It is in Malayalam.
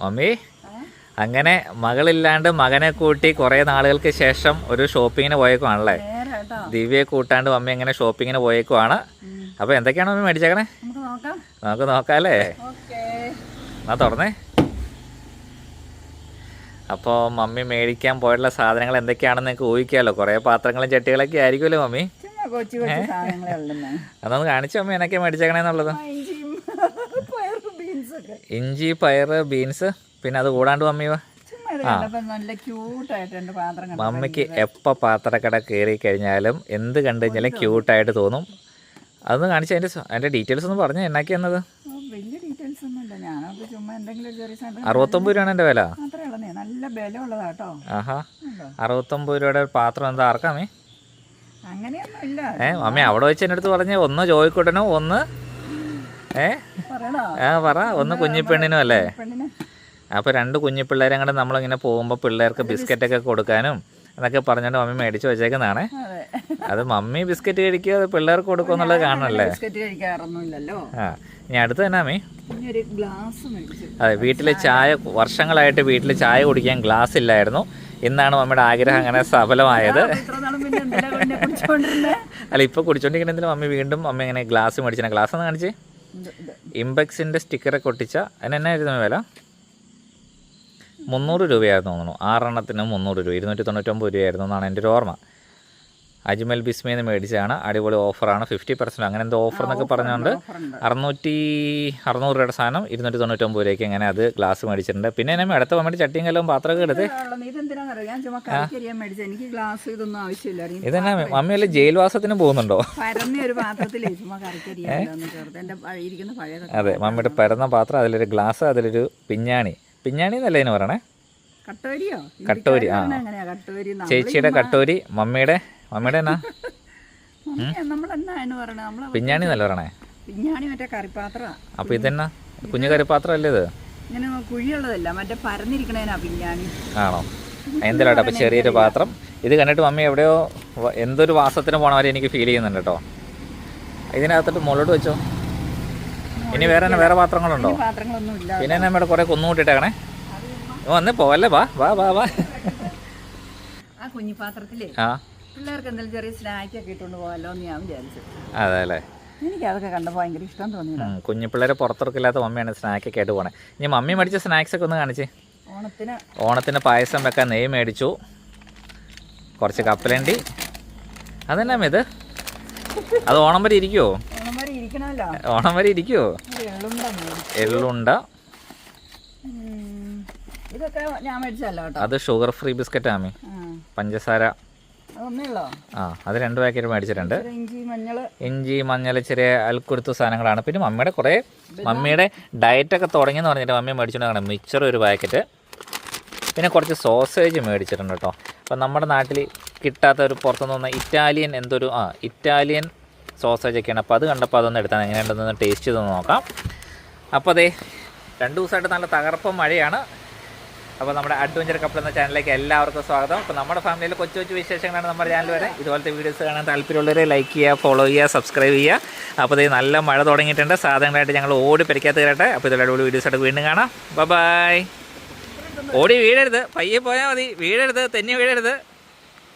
മമ്മി അങ്ങനെ മകളില്ലാണ്ട് മകനെ കൂട്ടി കുറേ നാളുകൾക്ക് ശേഷം ഒരു ഷോപ്പിങ്ങിന് പോയേക്കുവാണല്ലേ? ദിവ്യയെ കൂട്ടാണ്ട് മമ്മി അങ്ങനെ ഷോപ്പിങ്ങിന് പോയേക്കുവാണ്. അപ്പോൾ എന്തൊക്കെയാണ് മമ്മി മേടിച്ചേക്കണേ? നമുക്ക് നോക്കാം. നമുക്ക് നോക്കാമല്ലേ ഓക്കേ. എന്നാ തുറന്നേ. അപ്പോൾ മമ്മി മേടിക്കാൻ പോയിട്ടുള്ള സാധനങ്ങൾ എന്തൊക്കെയാണെന്ന് നിങ്ങൾക്ക് ഊഹിക്കാമല്ലോ കുറേ പാത്രങ്ങളും ചട്ടികളൊക്കെ ആയിരിക്കുമല്ലോ മമ്മി. അതൊന്ന് കാണിച്ചു മമ്മി എന്നൊക്കെ മേടിച്ചേക്കണേന്നുള്ളത്? ഇഞ്ചി പയറ് ബീൻസ് പിന്നെ അത് കൂടാണ്ട് മമ്മി മമ്മിക്ക് എപ്പോൾ പാത്രക്കട കയറി കഴിഞ്ഞാലും എന്ത് കണ്ടു കഴിഞ്ഞാലും ക്യൂട്ടായിട്ട് തോന്നും. അതൊന്ന് കാണിച്ച അതിന്റെ സ- അതിന്റെ ഡീറ്റെയിൽസ് ഒന്ന് പറഞ്ഞു എന്നാക്കി എന്നത് അറുപത്തൊമ്പത് രൂപയാണ് എന്റെ വില. മാത്രമേ നല്ല വില ഉള്ളതാട്ടോ ആഹാ. ഉണ്ടോ? അറുപത്തൊമ്പത് രൂപയുടെ പാത്രം എന്താ ആർക്കാമേ ഏഹ് ഏ മമ്മി അവിടെ വെച്ച് എന്റെ അടുത്ത് പറഞ്ഞ് ഒന്ന് ജോയിക്കുട്ടനും ഒന്ന് ഏ? ആ പറ. ഒന്ന് കുഞ്ഞിപ്പെണ്ണിനും അല്ലേ? അപ്പൊ അപ്പോൾ രണ്ട് കുഞ്ഞിപ്പിള്ളേരെ കൂടെ നമ്മളിങ്ങനെ പോകുമ്പോൾ പിള്ളേർക്ക് ബിസ്ക്കറ്റൊക്കെ കൊടുക്കാനും എന്നൊക്കെ പറഞ്ഞുകൊണ്ട് മമ്മി മേടിച്ചു വെച്ചേക്കുന്നതാണ്. അതെ. മമ്മി ബിസ്ക്കറ്റ് കഴിക്കുക അത് പിള്ളേർക്ക് കൊടുക്കുക എന്നുള്ളത് കാണണല്ലേ? ആ. ഇനി അടുത്ത് തന്നെ മമ്മി? അതെ വീട്ടിൽ ചായ വർഷങ്ങളായിട്ട് വീട്ടിൽ ചായ കുടിക്കാൻ ഗ്ലാസ് ഇല്ലായിരുന്നു. ഇന്നാണ് മമ്മിയുടെ ആഗ്രഹം അങ്ങനെ സഫലമായത്. അല്ല ഇപ്പൊ കുടിച്ചോണ്ടിരിക്കണെങ്കിലും മമ്മി വീണ്ടും മമ്മി ഇങ്ങനെ ഗ്ലാസ് മേടിച്ചാൽ ഗ്ലാസ് ഒന്ന് കാണിച്ചേ. ഇമ്പെക്സിന്റെ സ്റ്റിക്കറൊക്കെ ഒട്ടിച്ച അതിന് എന്നായിരുന്നു വില? മുന്നൂറ് രൂപയായിരുന്നു തോന്നുന്നു. ആറെണ്ണത്തിന് മുന്നൂറ് രൂപ. ഇരുന്നൂറ്റി തൊണ്ണൂറ്റൊമ്പത് രൂപയായിരുന്നു എന്നാണ് എന്റെ ഒരു ഓർമ്മ. അജ്മൽ ബിസ്മയിൽ നിന്ന് മേടിച്ചതാണ്. അടിപൊളി ഓഫറാണ്. ഫിഫ്റ്റി പെർസെന്റ് അങ്ങനെ എന്തോ ഓഫർ എന്നൊക്കെ പറഞ്ഞുകൊണ്ട് അറുന്നൂറ്റി അറുന്നൂറ് രൂപയുടെ സാധനം ഇരുന്നൂറ്റി തൊണ്ണൂറ്റൊമ്പത് രൂപയ്ക്ക് അങ്ങനെ അത് ഗ്ലാസ് മേടിച്ചിട്ടുണ്ട്. പിന്നെ ഞാൻ അടുത്ത വന്നിട്ട് ചട്ടിയും കല്ലും പാത്രമൊക്കെ എടുത്ത്. ഇതൊന്നും മമ്മി വല്ല ജയിൽവാസത്തിന് പോകുന്നുണ്ടോ? അതെ മമ്മിയുടെ പരന്ന പാത്രം അതിലൊരു ഗ്ലാസ് അതിലൊരു പിഞ്ഞാണി. പിഞ്ഞാണി എന്നല്ലേ ഇതിന് പറയണേ? കട്ടോരി, ആ. ചേച്ചിയുടെ കട്ടോരി മമ്മിയുടെ മമ്മിയുടെ എന്നാ പിഞ്ഞാണി നല്ല പറയണേ? പിഞ്ഞാണി മറ്റേ കറിപ്പാത്രമാ അപ്പൊ ഇതെന്നാ? കുഞ്ഞു കറിപ്പാത്രം അല്ലേ ഇത്? ഇങ്ങനെ കുഴിയുള്ളതല്ല മറ്റേ പരന്നിരിക്കണേനാ പിഞ്ഞാണി. ആണോ? എന്തിലാട്ടെ അപ്പൊ ചെറിയൊരു പാത്രം? ഇത് കണ്ടിട്ട് മമ്മി എവിടെയോ എന്തൊരു വാസത്തിന് പോണ വരെ എനിക്ക് ഫീൽ ചെയ്യുന്നുണ്ട് കേട്ടോ. ഇതിനകത്തോട്ട് മുകളിലോട്ട് വെച്ചോ. ഇനി വേറെ തന്നെ വേറെ പാത്രങ്ങളുണ്ടോ? പിന്നെ തന്നെ ഇല്ല പിന്നെ നമ്മുടെ കുറേ കുന്നുകൂട്ടിട്ടേക്കണേ വന്ന് പോവല്ലേ വാ വാ വാ വാ. ആ കുഞ്ഞിപ്പാത്രത്തിലേ. ആ. പിള്ളേർക്ക് എന്തെങ്കിലും ചെറിയ സ്നാക്ക് ഒക്കെ ഇട്ടുകൊണ്ട് പോകാമല്ലോ എന്ന് ഞാൻ വിചാരിച്ചു. അതെ അല്ലേ എനിക്ക് അതൊക്കെ കണ്ടപ്പോൾ ഭയങ്കര ഇഷ്ടം തോന്നി കുഞ്ഞു പിള്ളേരെ പുറത്തിറക്കില്ലാത്ത മമ്മിയാണ് സ്നാക്കൊക്കെ ആയിട്ട് പോണേ. ഇനി മമ്മി മേടിച്ച സ്നാക്സ് ഒക്കെ ഒന്ന് കാണിച്ച്. ഓണത്തിന് ഓണത്തിന് പായസം വെക്കാൻ നെയ് മേടിച്ചു. കുറച്ച് കപ്പലണ്ടി. അതെന്നാ ഇത്. അത് ഓണം വരെ ഇരിക്കുവോ? ഓണം വരെ ഒരു എള്ളുണ്ട ഇതൊക്കെ ഞാൻ മേടിച്ചല്ലോ കേട്ടോ. അത് ഷുഗർ ഫ്രീ ബിസ്ക്കറ്റ് ആമി പഞ്ചസാര. ആ അത് രണ്ട് പാക്കറ്റ് മേടിച്ചിട്ടുണ്ട്. ഇഞ്ചി മഞ്ഞൾ ചെറിയ അൽക്കുടുത്ത സാധനങ്ങളാണ്. പിന്നെ മമ്മിയുടെ കുറേ മമ്മിയുടെ ഡയറ്റൊക്കെ തുടങ്ങിയെന്ന് പറഞ്ഞിട്ട് മമ്മി മേടിച്ചിട്ടുണ്ടാണ് മിക്സർ ഒരു പാക്കറ്റ്. പിന്നെ കുറച്ച് സോസേജ് മേടിച്ചിട്ടുണ്ട് കേട്ടോ. അപ്പം നമ്മുടെ നാട്ടിൽ കിട്ടാത്ത ഒരു പുറത്തുനിന്ന് വന്ന ഇറ്റാലിയൻ എന്തൊരു ആ ഇറ്റാലിയൻ സോസേജ് ഒക്കെയാണ്. അപ്പോൾ അത് കണ്ടപ്പോൾ അതൊന്ന് എടുത്താൽ എങ്ങനെയുണ്ടെന്ന് ടേസ്റ്റ് ചെയ്തൊന്ന് നോക്കാം. അപ്പോൾ അതെ രണ്ട് ദിവസമായിട്ട് നല്ല തകർപ്പം മഴയാണ്. അപ്പോൾ നമ്മുടെ അഡ്വഞ്ചർ കപ്പിൾ എന്ന ചാനലിലേക്ക് എല്ലാവർക്കും സ്വാഗതം. അപ്പോൾ നമ്മുടെ ഫാമിലിയിൽ കൊച്ചു കൊച്ചു വിശേഷങ്ങളാണ് നമ്മുടെ ചാനൽ വരെ ഇതുപോലത്തെ വീഡിയോസ് കാണാൻ താല്പര്യമുള്ളവരെ ലൈക്ക് ചെയ്യുക ഫോളോ ചെയ്യുക സബ്സ്ക്രൈബ് ചെയ്യുക. അപ്പോൾ ഇത് നല്ല മഴ തുടങ്ങിയിട്ടുണ്ട്. സാധനങ്ങളായിട്ട് ഞങ്ങൾ ഓടി പരിക്കാത്ത കയറട്ടെ. അപ്പോൾ അടിപൊളി വീഡിയോസ് ആയിട്ട് വീണ്ടും കാണാം. ബൈ ഓടി വീഴരുത്. പയ്യെ പോയാൽ മതി. വീഴരുത്. തെന്നി വീഴരുത്.